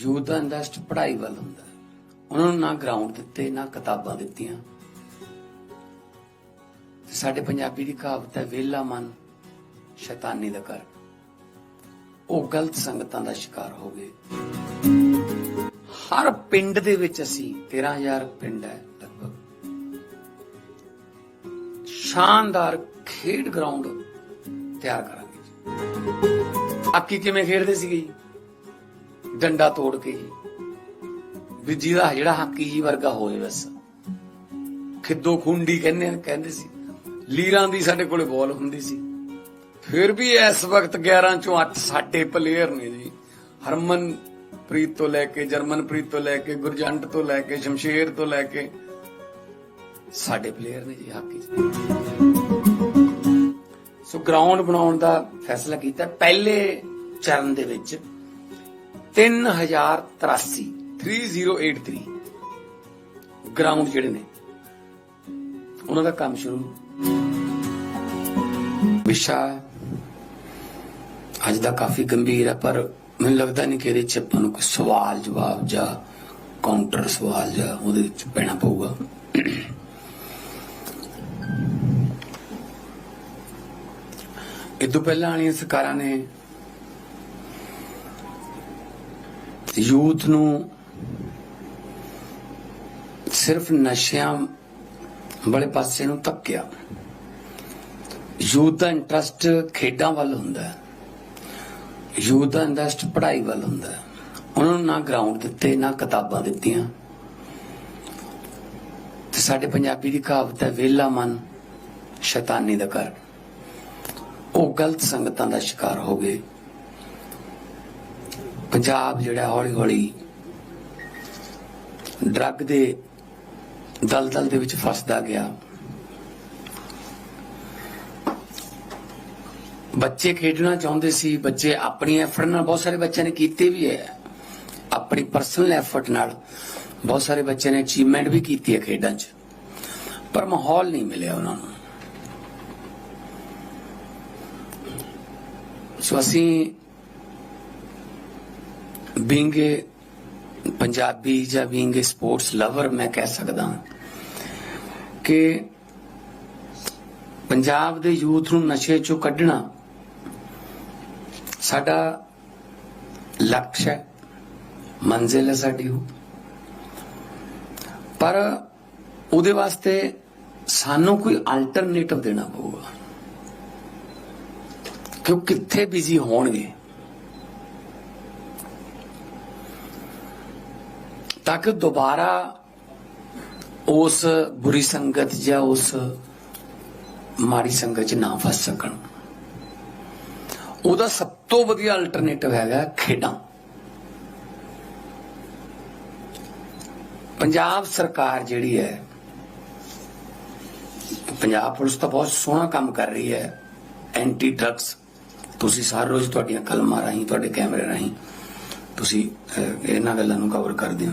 Youth ਦਾ interest ਪੜ੍ਹਾਈ ਵੱਲ ਹੁੰਦਾ। ਉਹਨਾਂ ਨੂੰ ਨਾ ਗਰਾਊਂਡ ਦਿੱਤੇ, ਨਾ ਕਿਤਾਬਾਂ ਦਿੱਤੀਆਂ। ਸਾਡੇ ਪੰਜਾਬੀ ਦੀ ਕਹਾਵਤ ਹੈ, ਵੇਲਾ ਮਨ ਸ਼ੈਤਾਨੀ ਦਾ ਘਰ। ਉਹ ਗਲਤ ਸੰਗਤਾਂ ਦਾ ਸ਼ਿਕਾਰ ਹੋ ਗਏ। ਹਰ ਪਿੰਡ ਦੇ ਵਿੱਚ ਅਸੀਂ 13000 ਪਿੰਡ ਹੈ ਲਗਭਗ। ਸ਼ਾਨਦਾਰ ਖੇਡ ਗਰਾਊਂਡ ਤਿਆਰ ਕਰਾਂਗੇ। ਆਕੀ ਕਿਵੇਂ ਖੇਡਦੇ ਸੀਗੇ ਜੀ? ਡੰਡਾ ਤੋੜ ਕੇ ਜੀ ਵੀ ਜਿਹਦਾ ਜਿਹੜਾ ਹਾਕੀ ਜੀ ਵਰਗਾ ਹੋਏ ਬਸ। ਖਿੱਦੋ ਖੁੰਡੀ ਕਹਿੰਦੇ ਕਹਿੰਦੇ ਸੀ। ਲੀਰਾਂ ਦੀ ਸਾਡੇ ਕੋਲੇ ਬਾਲ ਹੁੰਦੀ ਸੀ। ਫਿਰ ਵੀ ਇਸ ਵਕਤ 11 ਚੋਂ 8 ਸਾਡੇ ਪਲੇਅਰ ਨੇ ਜੀ। ਹਰਮਨ ਪ੍ਰੀਤ ਤੋਂ ਲੈ ਕੇ, ਜਰਮਨ ਪ੍ਰੀਤ ਤੋਂ ਲੈ ਕੇ, ਗੁਰਜੰਟ ਤੋਂ ਲੈ ਕੇ, ਸ਼ਮਸ਼ੇਰ ਤੋਂ ਲੈ ਕੇ ਸਾਡੇ ਪਲੇਅਰ ਨੇ ਜੀ ਹਾਕੀ ਸੋ ਗਰਾਊਂਡ ਬਣਾਉਣ ਦਾ ਫੈਸਲਾ ਕੀਤਾ। ਪਹਿਲੇ ਚਰਨ ਦੇ ਵਿੱਚ 3083 3083 ਗਰਾਊਂਡ ਜਿਹੜੇ ਨੇ, ਉਹਨਾਂ ਦਾ ਕੰਮ ਸ਼ੁਰੂ। ਵਿਸ਼ਾ ਅੱਜ ਦਾ ਕਾਫੀ ਗੰਭੀਰ ਹੈ ਪਰ ਮੈਨੂੰ ਲੱਗਦਾ ਨਹੀਂ ਕਿ ਇਹਦੇ ਚ ਆਪਾਂ ਨੂੰ ਕੋਈ ਸਵਾਲ ਜਵਾਬ ਜਾਂ ਕਾਊਂਟਰ ਸਵਾਲ ਜਾਂ ਉਹਦੇ ਵਿੱਚ ਪੈਣਾ ਪਊਗਾ। ਇਹ ਤੋਂ ਪਹਿਲਾਂ ਵਾਲੀਆਂ ਸਰਕਾਰਾਂ ਨੇ ਯੂਥ ਨੂੰ ਸਿਰਫ ਨਸ਼ਿਆਂ ਵਾਲੇ ਪਾਸੇ ਨੂੰ ਧੱਕਿਆ। ਯੂਥ ਦਾ ਇੰਟਰਸਟ ਖੇਡਾਂ ਵੱਲ ਹੁੰਦਾ ਹੈ। ਯੂਥ ਦਾ ਇੰਟਰਸਟ ਪੜ੍ਹਾਈ ਵੱਲ ਹੁੰਦਾ ਹੈ। ਉਹਨਾਂ ਨੂੰ ਨਾ ਗਰਾਊਂਡ ਦਿੱਤੇ, ਨਾ ਕਿਤਾਬਾਂ ਦਿੱਤੀਆਂ। ਤੇ ਸਾਡੇ ਪੰਜਾਬੀ ਦੀ ਕਹਾਵਤ ਹੈ ਵੇਲਾ ਮਨ ਸ਼ੈਤਾਨੀ ਦਾ ਘਰ। ਉਹ ਗਲਤ ਸੰਗਤਾਂ ਦਾ ਸ਼ਿਕਾਰ ਹੋ ਗਏ। ਪੰਜਾਬ ਜਿਹੜਾ ਹੌਲੀ ਹੌਲੀ ਡਰੱਗ ਦੇ ਦਲਦਲ ਦੇ ਵਿੱਚ ਫਸਦਾ ਗਿਆ। ਬੱਚੇ ਖੇਡਣਾ ਚਾਹੁੰਦੇ ਸੀ, ਬੱਚੇ ਆਪਣੀ ਐਫਰਟ ਨਾਲ ਬਹੁਤ ਸਾਰੇ ਬੱਚਿਆਂ ਨੇ ਕੀਤੇ ਵੀ ਹੈ। ਆਪਣੀ ਪਰਸਨਲ ਐਫਰਟ ਨਾਲ ਬਹੁਤ ਸਾਰੇ ਬੱਚਿਆਂ ਨੇ ਅਚੀਵਮੈਂਟ ਵੀ ਕੀਤੀ ਹੈ ਖੇਡਾਂ 'ਚ। ਪਰ ਮਾਹੌਲ ਨਹੀਂ ਮਿਲਿਆ ਉਹਨਾਂ ਨੂੰ। ਸੋ ਅਸੀਂ ਬੀਇੰਗ ਪੰਜਾਬੀ ਜਾਂ ਬੀਇੰਗ ਸਪੋਰਟਸ ਲਵਰ ਮੈਂ ਕਹਿ ਸਕਦਾ ਹਾਂ ਕਿ ਪੰਜਾਬ ਦੇ ਯੂਥ ਨੂੰ ਨਸ਼ੇ ਚੋਂ ਕੱਢਣਾ ਸਾਡਾ ਲਕਸ਼ ਹੈ, ਮੰਜ਼ਿਲ ਹੈ ਸਾਡੀ ਉਹ। ਪਰ ਉਹਦੇ ਵਾਸਤੇ ਸਾਨੂੰ ਕੋਈ ਅਲਟਰਨੇਟਿਵ ਦੇਣਾ ਪਊਗਾ। ਕਿ ਉਹ ਕਿੱਥੇ ਬਿਜ਼ੀ ਹੋਣਗੇ? ਤਾਂ ਕਿ ਦੁਬਾਰਾ ਉਸ ਬੁਰੀ ਸੰਗਤ ਜਾਂ ਉਸ ਮਾੜੀ ਸੰਗਤ 'ਚ ਨਾ ਫਸ ਸਕਣ। ਉਹਦਾ ਸਭ ਤੋਂ ਵਧੀਆ ਅਲਟਰਨੇਟਿਵ ਹੈਗਾ ਖੇਡਾਂ। ਪੰਜਾਬ ਸਰਕਾਰ ਜਿਹੜੀ ਹੈ, ਪੰਜਾਬ ਪੁਲਿਸ ਤਾਂ ਬਹੁਤ ਸੋਹਣਾ ਕੰਮ ਕਰ ਰਹੀ ਹੈ। ਐਂਟੀ ਡਰੱਗਸ ਤੁਸੀਂ ਸਾਰ ਰੋਜ਼ ਤੁਹਾਡੀਆਂ ਕਲਮਾਂ ਰਾਹੀਂ, ਤੁਹਾਡੇ ਕੈਮਰੇ ਰਾਹੀਂ ਤੁਸੀਂ ਇਹਨਾਂ ਗੱਲਾਂ ਨੂੰ ਕਵਰ ਕਰਦੇ ਹੋ।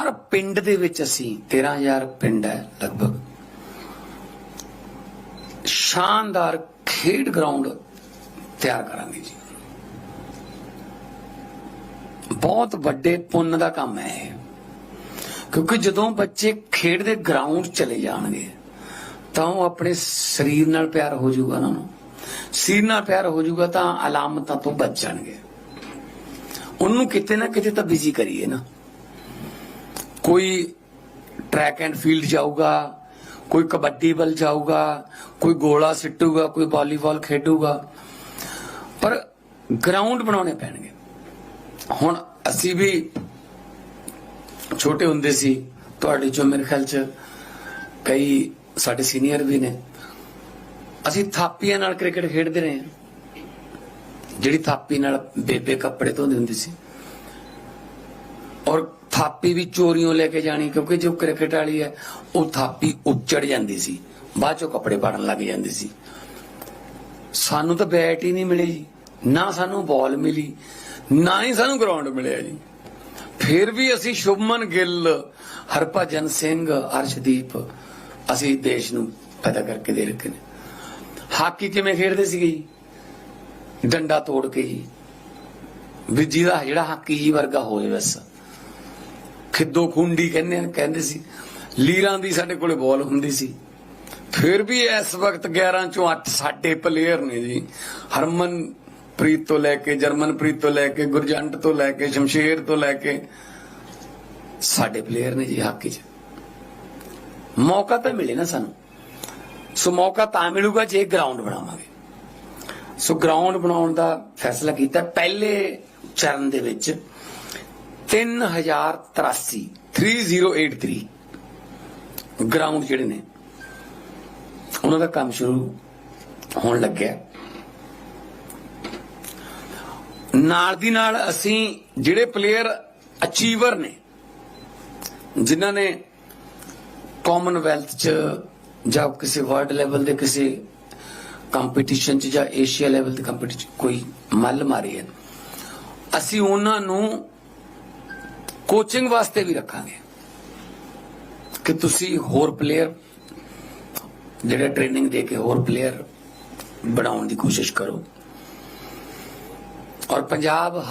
ਹਰ ਪਿੰਡ ਦੇ ਵਿੱਚ ਅਸੀਂ 13000 ਪਿੰਡ ਹੈ ਲਗਭਗ। ਸ਼ਾਨਦਾਰ ਖੇਡ ਗਰਾਊਂਡ ਤਿਆਰ ਕਰਾਂਗੇ ਜੀ। ਬਹੁਤ ਵੱਡੇ ਪੁੰਨ ਦਾ ਕੰਮ ਹੈ ਇਹ। ਕਿਉਂਕਿ ਜਦੋਂ ਬੱਚੇ ਖੇਡ ਦੇ ਗਰਾਊਂਡ ਚਲੇ ਜਾਣਗੇ, ਤਾਂ ਉਹ ਆਪਣੇ ਸਰੀਰ ਨਾਲ ਪਿਆਰ ਹੋ ਜਾਊਗਾ ਉਹਨਾਂ ਨੂੰ। ਸਰੀਰ ਨਾਲ ਪਿਆਰ ਹੋ ਜਾਊਗਾ ਤਾਂ ਅਲਾਮਤਾਂ ਤੋਂ ਬਚ ਜਾਣਗੇ। ਉਹਨੂੰ ਕਿਤੇ ਨਾ ਕਿਤੇ ਤਾਂ ਬਿਜ਼ੀ ਕਰੀਏ ਨਾ। ਕੋਈ ਟਰੈਕ ਐਂਡ ਫੀਲਡ ਜਾਊਗਾ, ਕੋਈ ਕਬੱਡੀ ਵੱਲ ਜਾਊਗਾ, ਕੋਈ ਗੋਲਾ ਸਿੱਟੂਗਾ, ਕੋਈ ਵਾਲੀਬਾਲ ਖੇਡੂਗਾ, ਪਰ ਗਰਾਊਂਡ ਬਣਾਉਣੇ ਪੈਣਗੇ। ਹੁਣ ਅਸੀਂ ਵੀ ਛੋਟੇ ਹੁੰਦੇ ਸੀ, ਤੁਹਾਡੇ ਚੋਂ ਮੇਰੇ ਖਿਆਲ ਚ ਕਈ ਸਾਡੇ ਸੀਨੀਅਰ ਵੀ ਨੇ। ਅਸੀਂ ਥਾਪੀਆਂ ਨਾਲ ਕ੍ਰਿਕਟ ਖੇਡਦੇ ਰਹੇ ਹਾਂ। ਜਿਹੜੀ ਥਾਪੀ ਨਾਲ ਬੇਬੇ ਕੱਪੜੇ ਧੋਂਦੀ ਹੁੰਦੀ ਸੀ। ਔਰ ਥਾਪੀ ਵੀ ਚੋਰੀਆਂ ਲੈ ਕੇ ਜਾਣੀ, ਕਿਉਂਕਿ ਜੋ ਕ੍ਰਿਕਟ ਵਾਲੀ ਹੈ, ਉਹ ਥਾਪੀ ਉੱਚੜ ਜਾਂਦੀ ਸੀ। ਬਾਅਦ ਚੋਂ ਕੱਪੜੇ ਪਾੜਨ ਲੱਗ ਜਾਂਦੀ ਸੀ। ਸਾਨੂੰ ਤਾਂ ਬੈਟ ਹੀ ਨਹੀਂ ਮਿਲੀ ਜੀ। ਨਾ ਸਾਨੂੰ ਬਾਲ ਮਿਲੀ, ਨਾ ਹੀ ਸਾਨੂੰ ਗਰਾਊਂਡ ਮਿਲਿਆ ਜੀ। ਫਿਰ ਵੀ ਅਸੀਂ ਸ਼ੁਭਮਨ ਗਿੱਲ, ਹਰਭਜਨ ਸਿੰਘ, ਅਰਸ਼ਦੀਪ, ਅਸੀਂ ਦੇਸ਼ ਨੂੰ ਪੈਦਾ ਕਰਕੇ ਦੇ ਰੱਖੇ ਨੇ। ਹਾਕੀ ਕਿਵੇਂ ਖੇਡਦੇ ਸੀਗੇ ਜੀ? ਡੰਡਾ ਤੋੜ ਕੇ ਜੀ। ਵੀ ਜਿਹਦਾ ਜਿਹੜਾ ਹਾਕੀ ਜੀ ਵਰਗਾ ਹੋਵੇ ਬਸ। ਖਿੱਦੋ ਖੁੰਡੀ ਕਹਿੰਦੇ ਕਹਿੰਦੇ ਸੀ। ਲੀਰਾਂ ਦੀ ਸਾਡੇ ਕੋਲੇ ਬਾਲ ਹੁੰਦੀ ਸੀ। ਫਿਰ ਵੀ ਇਸ ਵਕਤ 11 ਚੋਂ 8 ਸਾਡੇ ਪਲੇਅਰ ਨੇ ਜੀ। ਹਰਮਨ ਪ੍ਰੀਤ ਤੋਂ ਲੈ ਕੇ, ਜਰਮਨਪ੍ਰੀਤ ਤੋਂ ਲੈ ਕੇ, ਗੁਰਜੰਟ ਤੋਂ ਲੈ ਕੇ, ਸ਼ਮਸ਼ੇਰ ਤੋਂ ਲੈ ਕੇ ਸਾਡੇ ਪਲੇਅਰ ਨੇ ਜੀ ਹਾਕੀ 'ਚ। ਮੌਕਾ ਤਾਂ ਮਿਲੇ ਨਾ ਸਾਨੂੰ। ਸੋ ਮੌਕਾ ਤਾਂ ਮਿਲੂਗਾ ਜੇ ਗਰਾਊਂਡ ਬਣਾਵਾਂਗੇ। ਸੋ ਗਰਾਊਂਡ ਬਣਾਉਣ ਦਾ ਫੈਸਲਾ ਕੀਤਾ। ਪਹਿਲੇ ਚਰਨ ਦੇ ਵਿੱਚ 3083 3083 ਗਰਾਊਂਡ ਜਿਹੜੇ ਨੇ, ਉਹਨਾਂ ਦਾ ਕੰਮ ਸ਼ੁਰੂ ਹੋਣ ਲੱਗਿਆ। ਨਾਲ ਦੀ ਨਾਲ ਅਸੀਂ ਜਿਹੜੇ ਪਲੇਅਰ ਅਚੀਵਰ ਨੇ, ਜਿਨ੍ਹਾਂ ਨੇ ਕਾਮਨਵੈਲਥ ਚ ਜਾਂ ਕਿਸੇ ਵਰਲਡ ਲੈਵਲ ਦੇ ਕਿਸੇ ਕੰਪੀਟੀਸ਼ਨ ਚ ਜਾਂ ਏਸ਼ੀਆ ਲੈਵਲ ਦੇ ਕੰਪੀਟੀਸ਼ਨ ਕੋਈ ਮੱਲ ਮਾਰੀ ਹੈ ਅਸੀਂ ਉਹਨਾਂ ਨੂੰ ਕੋਚਿੰਗ ਵਾਸਤੇ ਵੀ ਰੱਖਾਂਗੇ। ਕਿ ਤੁਸੀਂ ਹੋਰ ਪਲੇਅਰ ਜਿਹੜੇ ਟ੍ਰੇਨਿੰਗ ਦੇ ਕੇ ਹੋਰ ਪਲੇਅਰ ਬਣਾਉਣ ਦੀ ਕੋਸ਼ਿਸ਼ ਕਰੋ। ਔਰ ਪੰਜਾਬ